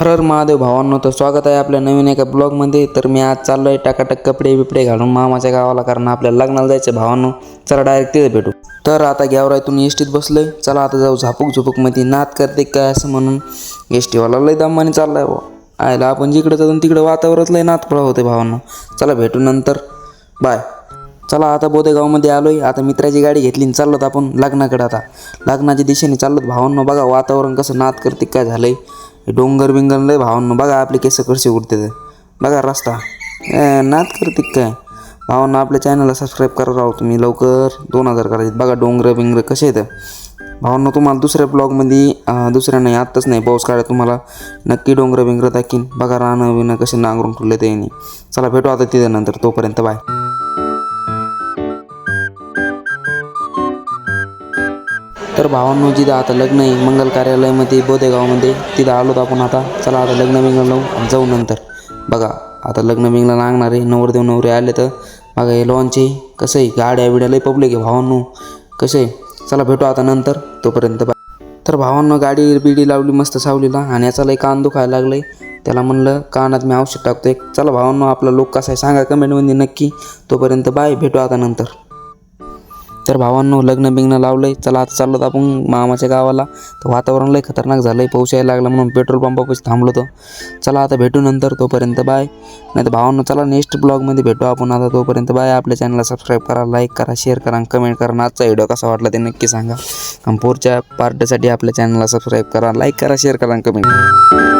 हर हर महादेव भावांनो तर स्वागत आहे आपल्या नवीन एका ब्लॉगमध्ये. तर मी आज चाललो आहे टाकाटक कपडे बिपडे घालून मामाच्या गावाला कारण आपल्याला लग्नाला जायचं भावांनो. चला डायरेक्ट तिथे भेटू. तर आता गेवरायतून एसटीत आहे चला आता जाऊ झापूक झुपूकमध्ये नात करते काय असं म्हणून. एस टीवाला लय दमाने चाललाय बा आयला आपण जिकडे जाऊन तिकडे वातावरणात लय नात प्रवाह होते भावांनो. चला भेटू नंतर. बाय चला आता बोदेगावमध्ये आलोय. आता मित्राची गाडी घेतली आणि चाललोत आपण लग्नाकडे आता. लग्नाच्या दिशेने चाललोत. भावांनो बघा वातावरण कसं नात करते काय झालंय. आहे डोंगर बिंगर लय भावांनो. बघा आपले केस कसे उडते बघा रस्ता. ए, नात करते काय? भावांना आपल्या चॅनलला सबस्क्राईब करा राहू तुम्ही लवकर. दोन हजार करायचे बघा डोंगर बिंगर कसे आहेत. भावांना तुम्हाला दुसऱ्या ब्लॉगमध्ये दुसऱ्या नाही आत्ताच नाही पाऊस काढा तुम्हाला. नक्की डोंगर बिंगर दाखीन बघा राहणं बिणं कसे नांगरून ठेवले ते चला भेटू आता तिथे नंतर. तोपर्यंत बाय. तर भावांनो जिथं आता लग्न आहे मंगल कार्यालयामध्ये बोदेगावमध्ये तिथं आलोत आपण आता. चला आता लग्न बिंगण जाऊ नंतर. बघा आता लग्न बिंगला लागणार आहे. नवरदेव नवरे आले तर. बघा हे लॉन्च आहे कसं आहे? गाड्या बिड्या लई पब्लिक आहे भावांनो. कसं आहे? चला भेटू आता नंतर. तोपर्यंत बा तर भावांनो गाडी बिडी लावली मस्त सावलीला आणि याचा लई कान दुखायला लागलंय. त्याला म्हणलं कानात मी औषध टाकतोय. चला भावांनो आपला लोक कसा आहे सांगा कमेंटमध्ये नक्की. तोपर्यंत बाय भेटू आता नंतर. तर भावांनो लग्न बिग्न लावलंय. चला आता चाललो आपण मामाच्या गावाला. तर वातावरण लय खतरनाक झालंय. पाऊस यायला लागला म्हणून पेट्रोल पंपापाशी थांबलो तर चला आता भेटू नंतर. तोपर्यंत बाय नाही तर भावांनो चला नेक्स्ट ब्लॉगमध्ये भेटू आपण आता. तोपर्यंत बाय आपल्या चॅनलला सबस्क्राईब करा लाईक करा शेअर करा कमेंट करा. आजचा व्हिडिओ कसा वाटला ते नक्की सांगा. आणि पुढच्या पार्टीसाठी आपल्या चॅनलला सबस्क्राईब करा लाईक करा शेअर करा कमेंट करा.